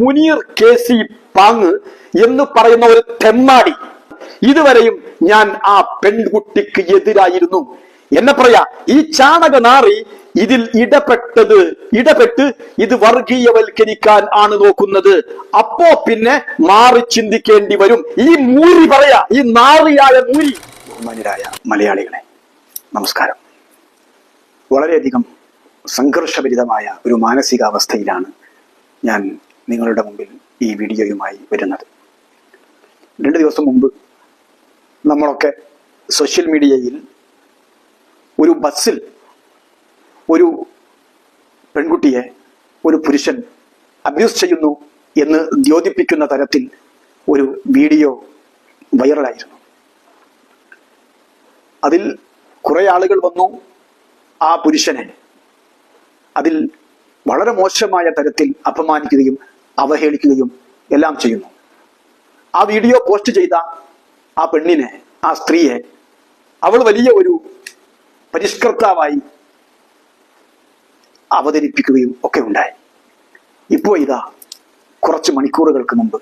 Muneer K C പാങ് എന്ന് പറയുന്ന ഒരു തെമ്മാടി. ഇതുവരെയും ഞാൻ ആ പെൺകുട്ടിക്ക് എതിരായിരുന്നു. എന്നെ പറയാ ഈ ചാണക നാറി ഇതിൽ ഇടപെട്ടത് ഇടപെട്ട് ഇത് വർഗീയവൽക്കരിക്കാൻ ആണ് നോക്കുന്നത്. അപ്പോ പിന്നെ മാറി ചിന്തിക്കേണ്ടി വരും. ഈ മൂരി പറയാ ഈ നാറിയായ മൂരി. ബഹുമാനരായ മലയാളികളെ നമസ്കാരം. വളരെയധികം സംഘർഷഭരിതമായ ഒരു മാനസികാവസ്ഥയിലാണ് ഞാൻ നിങ്ങളുടെ മുമ്പിൽ ഈ വീഡിയോയുമായി വരുന്നത്. രണ്ട് ദിവസം മുമ്പ് നമ്മളൊക്കെ സോഷ്യൽ മീഡിയയിൽ ഒരു ബസ്സിൽ ഒരു പെൺകുട്ടിയെ ഒരു പുരുഷൻ അബ്യൂസ് ചെയ്യുന്നു എന്ന് ദ്യോതിപ്പിക്കുന്ന തരത്തിൽ ഒരു വീഡിയോ വൈറലായിരുന്നു. അതിൽ കുറെ ആളുകൾ വന്നു ആ പുരുഷനെ. അതിൽ വളരെ മോശമായ തരത്തിൽ അപമാനിക്കുകയും അവഹേളിക്കുകയും എല്ലാം ചെയ്യുന്നു. ആ വീഡിയോ പോസ്റ്റ് ചെയ്ത ആ പെണ്ണിനെ ആ സ്ത്രീയെ അവൾ വലിയ ഒരു പരിഷ്കർത്താവായി അവതരിപ്പിക്കുകയും ഒക്കെ ഉണ്ടായി. ഇപ്പോ ഇതാ കുറച്ച് മണിക്കൂറുകൾക്ക് മുമ്പ്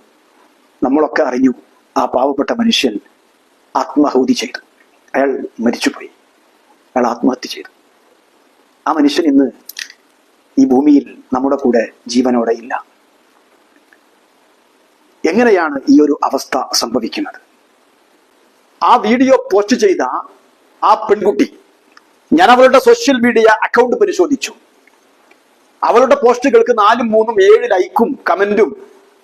നമ്മളൊക്കെ അറിഞ്ഞു ആ പാവപ്പെട്ട മനുഷ്യൻ ആത്മാഹൂതി ചെയ്തു. അയാൾ മരിച്ചുപോയി. അയാൾ ആത്മഹത്യ ചെയ്തു. ആ മനുഷ്യൻ ഇന്ന് ഈ ഭൂമിയിൽ നമ്മുടെ കൂടെ ജീവനോടെ ഇല്ല. എങ്ങനെയാണ് ഈ ഒരു അവസ്ഥ സംഭവിക്കുന്നത്? ആ വീഡിയോ പോസ്റ്റ് ചെയ്ത ആ പെൺകുട്ടി ഞാൻ അവളുടെ സോഷ്യൽ മീഡിയ അക്കൗണ്ട് പരിശോധിച്ചു. അവളുടെ പോസ്റ്റുകൾക്ക് നാലും മൂന്നും ഏഴ് ലൈക്കും കമന്റും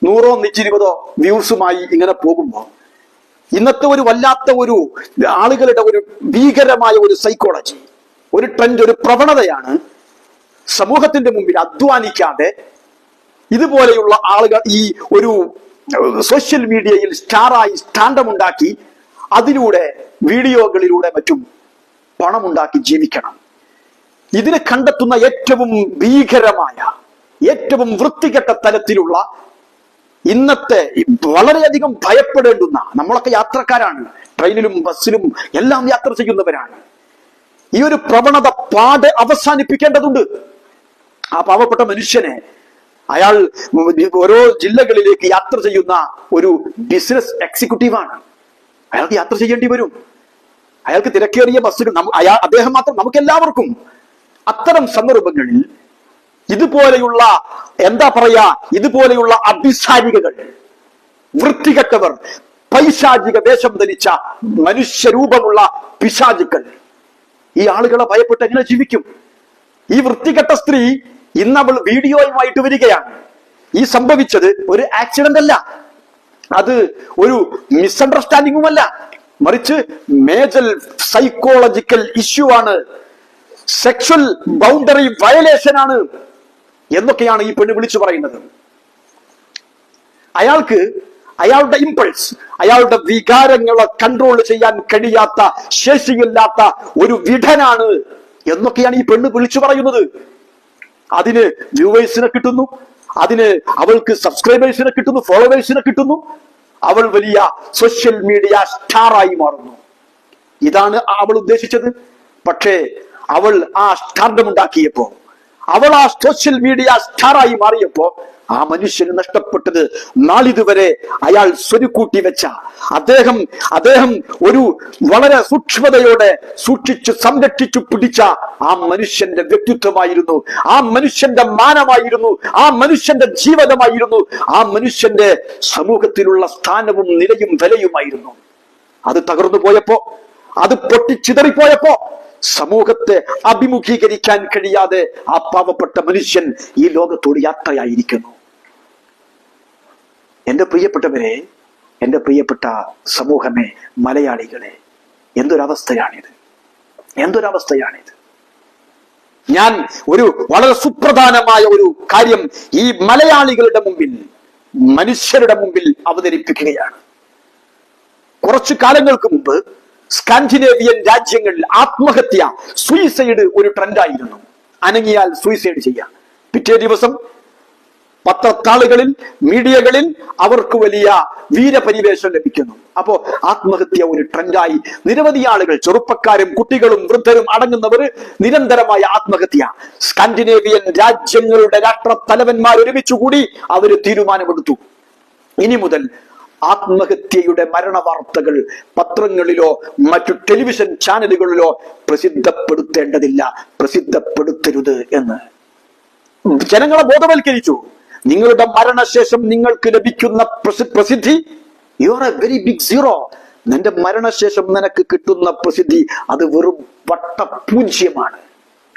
നൂറോ നൂറ്റിരുപതോ വ്യൂസുമായി ഇങ്ങനെ പോകുമ്പോൾ ഇന്നത്തെ ഒരു വല്ലാത്ത ഒരു ആളുകളുടെ ഒരു ഭീകരമായ ഒരു സൈക്കോളജി ഒരു ട്രെൻഡ് ഒരു പ്രവണതയാണ് സമൂഹത്തിന്റെ മുമ്പിൽ അധ്വാനിക്കാതെ ഇതുപോലെയുള്ള ആളുകൾ ഈ ഒരു സോഷ്യൽ മീഡിയയിൽ സ്റ്റാറായി സ്റ്റാൻഡമുണ്ടാക്കി അതിലൂടെ വീഡിയോകളിലൂടെ മറ്റും പണമുണ്ടാക്കി ജീവിക്കണം. ഇതിനെ കണ്ടെത്തുന്ന ഏറ്റവും ഭീകരമായ ഏറ്റവും വൃത്തികെട്ട തലത്തിലുള്ള ഇന്നത്തെ വളരെയധികം ഭയപ്പെടേണ്ടുന്ന നമ്മളൊക്കെ യാത്രക്കാരാണ് ട്രെയിനിലും ബസ്സിലും എല്ലാം യാത്ര ചെയ്യുന്നവരാണ്. ഈ ഒരു പ്രവണത പാടെ അവസാനിപ്പിക്കേണ്ടതുണ്ട്. ആ പാവപ്പെട്ട മനുഷ്യനെ അയാൾ ഓരോ ജില്ലകളിലേക്ക് യാത്ര ചെയ്യുന്ന ഒരു ബിസിനസ് എക്സിക്യൂട്ടീവാണ് അയാൾക്ക് യാത്ര ചെയ്യേണ്ടി വരും. അയാൾക്ക് തിരക്കേറിയ ബസ്സുകൾ അയാൾ അദ്ദേഹം മാത്രം നമുക്ക് എല്ലാവർക്കും അത്തരം സന്ദർഭങ്ങളിൽ ഇതുപോലെയുള്ള എന്താ പറയാ ഇതുപോലെയുള്ള അഭിസാരികകൾ വൃത്തികെട്ടവർ പൈശാചിക വേഷം ധരിച്ച മനുഷ്യരൂപമുള്ള പിശാചുക്കൾ ഈ ആളുകളെ ഭയപ്പെട്ട് എങ്ങനെ ജീവിക്കും? ഈ വൃത്തികെട്ട സ്ത്രീ ഇന്ന് അവൾ വീഡിയോയുമായിട്ട് വരികയാണ്. ഈ സംഭവിച്ചത് ഒരു ആക്സിഡന്റ് അല്ല. അത് ഒരു മിസ്അണ്ടർസ്റ്റാൻഡിങ്ങുമല്ല മറിച്ച് മേജർ സൈക്കോളജിക്കൽ ഇഷ്യൂ ആണ്. സെക്ഷൽ ബൗണ്ടറി വയലേഷൻ ആണ് എന്നൊക്കെയാണ് ഈ പെണ്ണ് വിളിച്ചു പറയുന്നത്. അയാൾക്ക് അയാളുടെ ഇമ്പൾസ് അയാളുടെ വികാരങ്ങളെ കൺട്രോൾ ചെയ്യാൻ കഴിയാത്ത ശേഷിയില്ലാത്ത ഒരു വിധനാണ് എന്നൊക്കെയാണ് ഈ പെണ്ണ് വിളിച്ചു പറയുന്നത്. അതിന് വ്യൂവേഴ്സിനെ കിട്ടുന്നു. അതിന് അവൾക്ക് സബ്സ്ക്രൈബേഴ്സിനെ കിട്ടുന്നു ഫോളോവേഴ്സിനെ കിട്ടുന്നു. അവൾ വലിയ സോഷ്യൽ മീഡിയ സ്റ്റാറായി മാറുന്നു. ഇതാണ് അവൾ ഉദ്ദേശിച്ചത്. പക്ഷേ അവൾ ആ സ്റ്റാർഡം ഉണ്ടാക്കിയപ്പോ അവൾ ആ സോഷ്യൽ മീഡിയ സ്റ്റാറായി മാറിയപ്പോ ആ മനുഷ്യന് നഷ്ടപ്പെട്ടത് നാളിതുവരെ അയാൾ സ്വരുക്കൂട്ടി വെച്ച അദ്ദേഹം അദ്ദേഹം ഒരു വളരെ സൂക്ഷ്മതയോടെ സൂക്ഷിച്ചു സംരക്ഷിച്ചു പിടിച്ച ആ മനുഷ്യന്റെ വ്യക്തിത്വമായിരുന്നു ആ മനുഷ്യന്റെ മാനമായിരുന്നു ആ മനുഷ്യന്റെ ജീവിതമായിരുന്നു ആ മനുഷ്യന്റെ സമൂഹത്തിലുള്ള സ്ഥാനവും നിലയും വിലയുമായിരുന്നു. അത് തകർന്നു പോയപ്പോ അത് പൊട്ടിച്ചിതറിപ്പോയപ്പോ സമൂഹത്തെ അഭിമുഖീകരിക്കാൻ കഴിയാതെ ആ പാവപ്പെട്ട മനുഷ്യൻ ഈ ലോകത്തോട് യാത്രയായിരിക്കുന്നു. എന്റെ പ്രിയപ്പെട്ടവരെ എന്റെ പ്രിയപ്പെട്ട സമൂഹമേ മലയാളികളെ എന്തൊരവസ്ഥയാണിത്? എന്തൊരവസ്ഥയാണിത്? ഞാൻ ഒരു വളരെ സുപ്രധാനമായ ഒരു കാര്യം ഈ മലയാളികളുടെ മുമ്പിൽ മനുഷ്യരുടെ മുമ്പിൽ അവതരിപ്പിക്കുകയാണ്. കുറച്ചു കാലങ്ങൾക്ക് മുമ്പ് സ്കാൻഡിനേവിയൻ രാജ്യങ്ങളിൽ ആത്മഹത്യ സൂയിസൈഡ് ഒരു ട്രെൻഡായിരുന്നു. അനങ്ങിയാൽ സൂയിസൈഡ് ചെയ്യാം. പിറ്റേ ദിവസം പത്രത്താളുകളിൽ മീഡിയകളിൽ അവർക്ക് വലിയ വീരപരിവേഷം ലഭിക്കുന്നു. അപ്പോ ആത്മഹത്യ ഒരു ട്രെൻഡായി. നിരവധി ആളുകൾ ചെറുപ്പക്കാരും കുട്ടികളും വൃദ്ധരും അടങ്ങുന്നവർ നിരന്തരമായ ആത്മഹത്യ. സ്കാൻഡിനേവിയൻ രാജ്യങ്ങളുടെ രാഷ്ട്ര തലവന്മാർ ഒരുമിച്ചുകൂടി അവർ തീരുമാനമെടുത്തു. ഇനി മുതൽ ആത്മഹത്യയുടെ മരണ വാർത്തകൾ പത്രങ്ങളിലോ മറ്റു ടെലിവിഷൻ ചാനലുകളിലോ പ്രസിദ്ധപ്പെടുത്തേണ്ടതില്ല. പ്രസിദ്ധപ്പെടുത്തരുത് എന്ന്. ജനങ്ങളെ ബോധവൽക്കരിച്ചു. നിങ്ങളുടെ മരണശേഷം നിങ്ങൾക്ക് ലഭിക്കുന്ന പ്രസിദ്ധി you are a very big zero നിന്റെ മരണശേഷം നിനക്ക് കിട്ടുന്ന പ്രസിദ്ധി അത് വെറും വട്ടപൂജ്യമാണ്.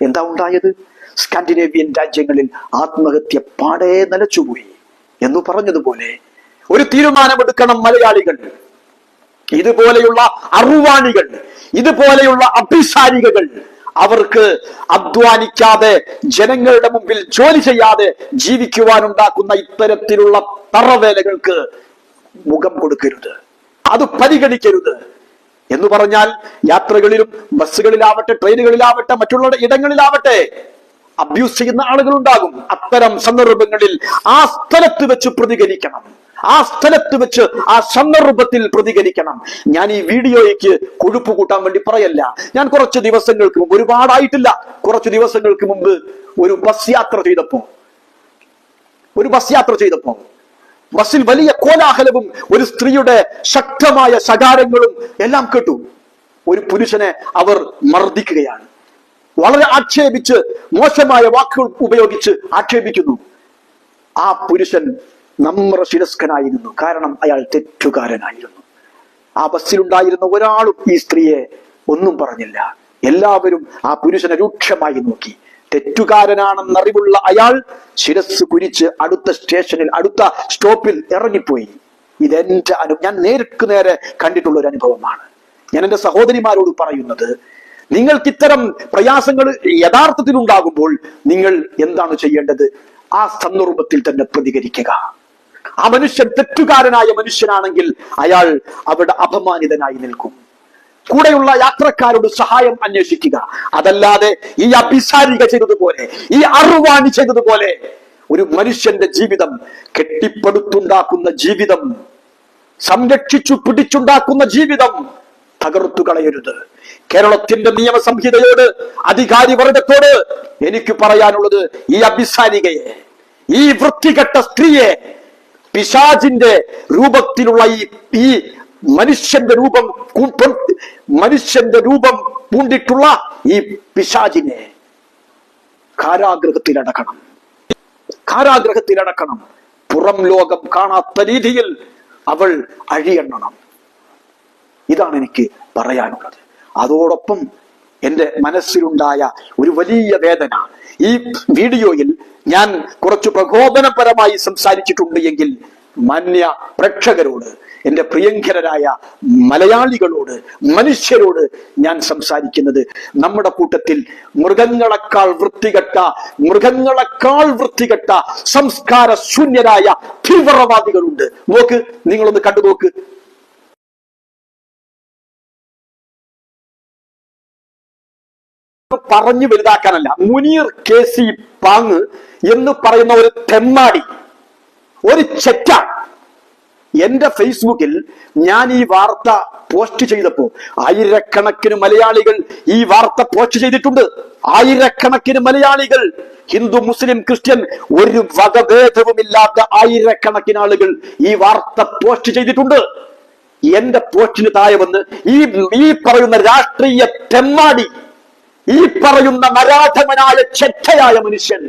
എന്താ ഉണ്ടായത്? സ്കാൻഡിനേവിയൻ രാജ്യങ്ങളിൽ ആത്മഹത്യ പാടെ നിലച്ചുപോയി എന്ന് പറഞ്ഞതുപോലെ ഒരു തീരുമാനമെടുക്കണം മലയാളികൾ ഇതുപോലെയുള്ള അറുവാണികൾ ഇതുപോലെയുള്ള അഭിസാരികകൾ അവർക്ക് അധ്വാനിക്കാതെ ജനങ്ങളുടെ മുമ്പിൽ ജോലി ചെയ്യാതെ ജീവിക്കുവാനുണ്ടാക്കുന്ന ഇത്തരത്തിലുള്ള തറവേലകൾക്ക് മുഖം കൊടുക്കരുത്. അത് പരിഗണിക്കരുത്. എന്ന് പറഞ്ഞാൽ യാത്രകളിലും ബസ്സുകളിലാവട്ടെ ട്രെയിനുകളിലാവട്ടെ മറ്റുള്ള ഇടങ്ങളിലാവട്ടെ അബ്യൂസ് ചെയ്യുന്ന ആളുകൾ ഉണ്ടാകും അത്തരം സന്ദർഭങ്ങളിൽ ആ സ്ഥലത്ത് വെച്ച് പ്രതികരിക്കണം. ആ സ്ഥലത്ത് വെച്ച് ആ സന്ദർഭത്തിൽ പ്രതികരിക്കണം. ഞാൻ ഈ വീഡിയോയ്ക്ക് കൊഴുപ്പ് കൂട്ടാൻ വേണ്ടി പറയല്ല. ഞാൻ കുറച്ച് ദിവസങ്ങൾക്ക് മുമ്പ് ഒരുപാടായിട്ടില്ല. കുറച്ച് ദിവസങ്ങൾക്ക് മുമ്പ് ഒരു ബസ് യാത്ര ചെയ്തപ്പോ ഒരു ബസ് യാത്ര ചെയ്തപ്പോ ബസ്സിൽ വലിയ കോലാഹലവും ഒരു സ്ത്രീയുടെ ശക്തമായ ശകാരങ്ങളും എല്ലാം കേട്ടു. ഒരു പുരുഷനെ അവർ മർദ്ദിക്കുകയാണ്. വളരെ ആക്ഷേപിച്ച് മോശമായ വാക്കുകൾ ഉപയോഗിച്ച് ആക്ഷേപിക്കുന്നു. ആ പുരുഷൻ നമ്മ ശിരസ്കനായിരുന്നു. കാരണം അയാൾ തെറ്റുകാരനായിരുന്നു. ആ ബസ്സിലുണ്ടായിരുന്ന ഒരാളും ഈ സ്ത്രീയെ ഒന്നും പറഞ്ഞില്ല. എല്ലാവരും ആ പുരുഷനെ രൂക്ഷമായി നോക്കി. തെറ്റുകാരനാണെന്നറിവുള്ള അയാൾ ശിരസ് കുരിച്ച് അടുത്ത സ്റ്റേഷനിൽ അടുത്ത സ്റ്റോപ്പിൽ ഇറങ്ങിപ്പോയി. ഇതെന്റെ അനു ഞാൻ നേരിട്ട് നേരെ കണ്ടിട്ടുള്ള ഒരു അനുഭവമാണ് ഞാൻ എന്റെ സഹോദരിമാരോട് പറയുന്നത് നിങ്ങൾക്ക് ഇത്തരം പ്രയാസങ്ങൾ യഥാർത്ഥത്തിൽ ഉണ്ടാകുമ്പോൾ നിങ്ങൾ എന്താണ് ചെയ്യേണ്ടത്? ആ സന്ദർഭത്തിൽ തന്നെ പ്രതികരിക്കുക. ആ മനുഷ്യൻ തെറ്റുകാരനായ മനുഷ്യനാണെങ്കിൽ അയാൾ അവിടെ അപമാനിതനായി നിൽക്കും. കൂടെയുള്ള യാത്രക്കാരോട് സഹായം അന്വേഷിക്കുക. അതല്ലാതെ ഈ അഭിസാരിക ചെയ്തതുപോലെ ഈ അറുവാണി ചെയ്തതുപോലെ ഒരു മനുഷ്യന്റെ ജീവിതം കെട്ടിപ്പടുത്തുണ്ടാക്കുന്ന ജീവിതം സംരക്ഷിച്ചു പിടിച്ചുണ്ടാക്കുന്ന ജീവിതം തകർത്തു കളയരുത്. കേരളത്തിന്റെ നിയമസംഹിതയോട് അധികാരി വർഗത്തോട് എനിക്ക് പറയാനുള്ളത് ഈ അഭിസാരികയെ ഈ വൃത്തികെട്ട സ്ത്രീയെ പിശാചിന്റെ രൂപത്തിലുള്ള ഈ ഈ മനുഷ്യന്റെ രൂപം മനുഷ്യന്റെ രൂപം പൂണ്ടിട്ടുള്ള ഈ പിശാചിനെ കാരാഗ്രഹത്തിലടക്കണം. കാരാഗ്രഹത്തിലടക്കണം. പുറം ലോകം കാണാത്ത രീതിയിൽ അവൾ അഴിയണ്ണണം. ഇതാണ് എനിക്ക് പറയാനുള്ളത്. അതോടൊപ്പം എന്റെ മനസ്സിലുണ്ടായ ഒരു വലിയ വേദന. ഈ വീഡിയോയിൽ ഞാൻ കുറച്ച് പ്രകോപനപരമായി സംസാരിച്ചിട്ടുണ്ട് എങ്കിൽ മാന്യ പ്രേക്ഷകരോട് എന്റെ പ്രിയങ്കരരായ മലയാളികളോട് മനുഷ്യരോട് ഞാൻ സംസാരിക്കുന്നത് നമ്മുടെ കൂട്ടത്തിൽ മൃഗങ്ങളെക്കാൾ വൃത്തികെട്ട മൃഗങ്ങളെക്കാൾ വൃത്തികെട്ട സംസ്കാര ശൂന്യരായ തീവ്രവാദികളുണ്ട്. നോക്ക് നിങ്ങളൊന്ന് കണ്ടു നോക്ക് പറഞ്ഞു വലുതാക്കാനല്ല. മുനീർ കെ സി പാങ് എന്ന് പറയുന്ന ഒരു തെമ്മാടി ഒരു ചെറ്റ. എന്റെ ഫേസ്ബുക്കിൽ ഞാൻ ഈ വാർത്ത പോസ്റ്റ് ചെയ്തപ്പോ ആയിരക്കണക്കിന് മലയാളികൾ ഈ വാർത്ത പോസ്റ്റ് ചെയ്തിട്ടുണ്ട്. ആയിരക്കണക്കിന് മലയാളികൾ ഹിന്ദു മുസ്ലിം ക്രിസ്ത്യൻ ഒരു വകഭേദവുമില്ലാത്ത ആയിരക്കണക്കിന് ആളുകൾ ഈ വാർത്ത പോസ്റ്റ് ചെയ്തിട്ടുണ്ട്. എന്റെ പോസ്റ്റിന് താഴെ വന്ന് ഈ ഈ പറയുന്ന രാഷ്ട്രീയ തെമ്മാടി ഈ പറയുന്ന മരാഠമനായ ചെറ്റയായ മനുഷ്യൻ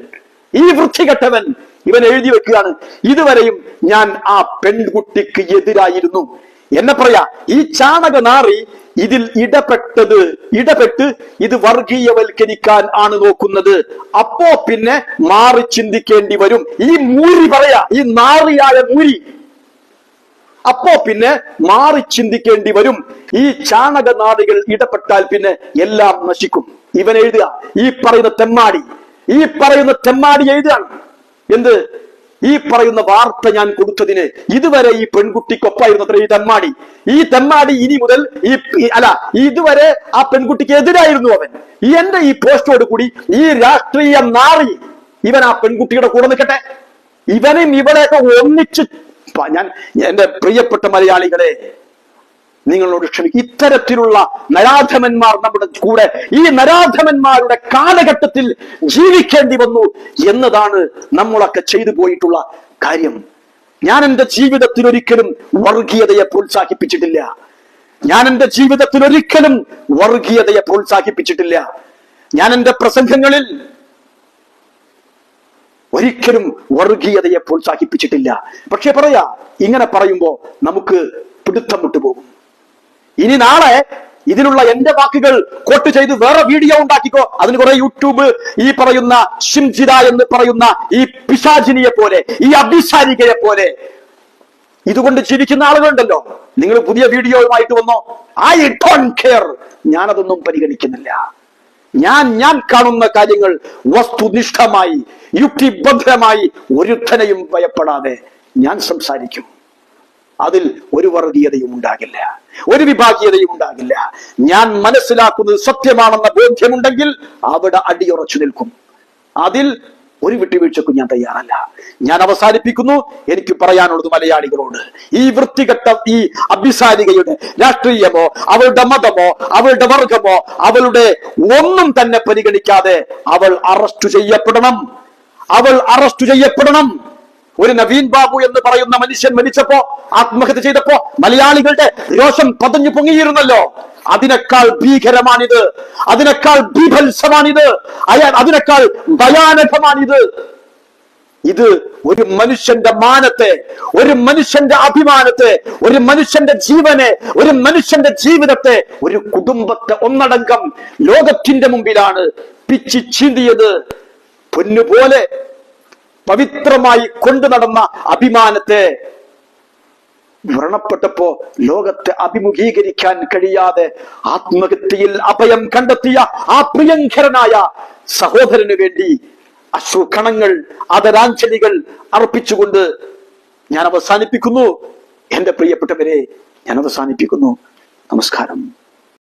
ഈ വൃത്തികെട്ടവൻ ഇവൻ എഴുതി വെക്കുകയാണ് ഇതുവരെയും ഞാൻ ആ പെൺകുട്ടിക്ക് എതിരായിരുന്നു. എന്നെ പറയാ ഈ ചാണക നാറി ഇതിൽ ഇടപെട്ടത് ഇടപെട്ട് ഇത് വർഗീയവൽക്കരിക്കാൻ ആണ് നോക്കുന്നത്. അപ്പോ പിന്നെ മാറി ചിന്തിക്കേണ്ടി വരും. ഈ മൂരി പറയാ ഈ നാറിയായ മൂരി. അപ്പോ പിന്നെ മാറി ചിന്തിക്കേണ്ടി വരും. ഈ ചാണക നാടുകൾ ഇടപെട്ടാൽ പിന്നെ എല്ലാം നശിക്കും. ഇവൻ എഴുതുക ഈ പറയുന്ന തെമ്മാടി ഈ പറയുന്ന തെമ്മാടി എഴുതുകയാണ് എന്ത്? ഈ പറയുന്ന വാർത്ത ഞാൻ കൊടുത്തതിന് ഇതുവരെ ഈ പെൺകുട്ടിക്കൊപ്പായിരുന്നു അത്ര ഈ തെമ്മാടി. ഈ തെമ്മാടി ഇനി മുതൽ ഈ അല അല്ല ഇതുവരെ ആ പെൺകുട്ടിക്ക് എതിരായിരുന്നു അവൻ. എന്റെ ഈ പോസ്റ്റോട് കൂടി ഈ രാഷ്ട്രീയ നാറി ഇവൻ ആ പെൺകുട്ടിയുടെ കൂടെ നിൽക്കട്ടെ. ഇവനും ഇവരെയൊക്കെ ഒന്നിച്ച് ഞാൻ എന്റെ പ്രിയപ്പെട്ട മലയാളികളെ നിങ്ങളോട് ക്ഷമിക്കും. ഇത്തരത്തിലുള്ള നരാധമന്മാർ നമ്മുടെ കൂടെ ഈ നരാധമന്മാരുടെ കാലഘട്ടത്തിൽ ജീവിക്കേണ്ടി വന്നു എന്നതാണ് നമ്മളൊക്കെ ചെയ്തു പോയിട്ടുള്ള കാര്യം. ഞാൻ എന്റെ ജീവിതത്തിൽ ഒരിക്കലും വർഗീയതയെ പ്രോത്സാഹിപ്പിച്ചിട്ടില്ല. ഞാൻ എന്റെ ജീവിതത്തിൽ ഒരിക്കലും വർഗീയതയെ പ്രോത്സാഹിപ്പിച്ചിട്ടില്ല. ഞാൻ എന്റെ പ്രസംഗങ്ങളിൽ ഒരിക്കലും വർഗീയതയെ പ്രോത്സാഹിപ്പിച്ചിട്ടില്ല. പക്ഷെ പറയാ ഇങ്ങനെ പറയുമ്പോൾ നമുക്ക് പിടുത്തം വിട്ടുപോകും. ഇനി നാളെ ഇതിനുള്ള എന്റെ വാക്കുകൾ കോട്ട് ചെയ്ത് വേറെ വീഡിയോ ഉണ്ടാക്കിക്കോ. അതിന് കുറെ യൂട്യൂബ് ഈ പറയുന്ന ഷിംജിത എന്ന് പറയുന്ന ഈ പിശാചിനിയെ പോലെ ഈ അഭിശാരികയെ പോലെ. ഇതുകൊണ്ട് ജീവിക്കുന്ന ആളുകളുണ്ടല്ലോ. നിങ്ങൾ പുതിയ വീഡിയോയുമായിട്ട് വന്നോ? ഐ ഡോണ്ട് കെയർ ഞാനതൊന്നും പരിഗണിക്കുന്നില്ല. ഞാൻ ഞാൻ കാണുന്ന കാര്യങ്ങൾ വസ്തുനിഷ്ഠമായി യുക്തിബദ്ധമായി ഒരുത്തനെയും ഭയപ്പെടാതെ ഞാൻ സംസാരിക്കും. അതിൽ ഒരു വർഗീയതയും ഉണ്ടാകില്ല ഒരു വിഭാഗീയതയും ഉണ്ടാകില്ല. ഞാൻ മനസ്സിലാക്കുന്നത് സത്യമാണെന്ന ബോധ്യമുണ്ടെങ്കിൽ അവിടെ അടിയുറച്ചു നിൽക്കും. അതിൽ ഒരു വിട്ടുവീഴ്ചക്കും ഞാൻ തയ്യാറല്ല. ഞാൻ അവസാനിപ്പിക്കുന്നു. എനിക്ക് പറയാനുള്ളത് മലയാളികളോട് ഈ വൃത്തികെട്ട ഈ അഭിസാരികയുടെ രാഷ്ട്രീയമോ അവളുടെ മതമോ അവളുടെ വർഗമോ അവളുടെ ഒന്നും തന്നെ പരിഗണിക്കാതെ അവൾ അറസ്റ്റ് ചെയ്യപ്പെടണം. അവൾ അറസ്റ്റ് ചെയ്യപ്പെടണം. ഒരു നവീൻ ബാബു എന്ന് പറയുന്ന മനുഷ്യൻ മരിച്ചപ്പോ ആത്മഹത്യ ചെയ്തപ്പോ മലയാളികളുടെ രോഷം പതഞ്ഞു പൊങ്ങിയിരുന്നല്ലോ. അതിനേക്കാൾ ഭീകരമാണിത്. അതിനേക്കാൾ ബീഭത്സമാണിത്. അയാൾ അതിനേക്കാൾ ഭയാനകമാണിത്. ഇത് ഒരു മനുഷ്യന്റെ മാനത്തെ ഒരു മനുഷ്യന്റെ അഭിമാനത്തെ ഒരു മനുഷ്യന്റെ ജീവനെ ഒരു മനുഷ്യന്റെ ജീവിതത്തെ ഒരു കുടുംബത്തെ ഒന്നടങ്കം ലോകത്തിന്റെ മുമ്പിലാണ് പിച്ചി ചീന്തിയത്. പൊന്നുപോലെ പവിത്രമായി കൊണ്ടു നടന്ന അഭിമാനത്തെ വ്രണപ്പെട്ടപ്പോ ലോകത്തെ അഭിമുഖീകരിക്കാൻ കഴിയാതെ ആത്മഹത്യയിൽ അഭയം കണ്ടെത്തിയ ആ പ്രിയങ്കരനായ സഹോദരന് വേണ്ടി അശ്രുകണങ്ങൾ ആദരാഞ്ജലികൾ അർപ്പിച്ചുകൊണ്ട് ഞാൻ അവസാനിപ്പിക്കുന്നു. എന്റെ പ്രിയപ്പെട്ടവരെ ഞാൻ അവസാനിപ്പിക്കുന്നു. നമസ്കാരം.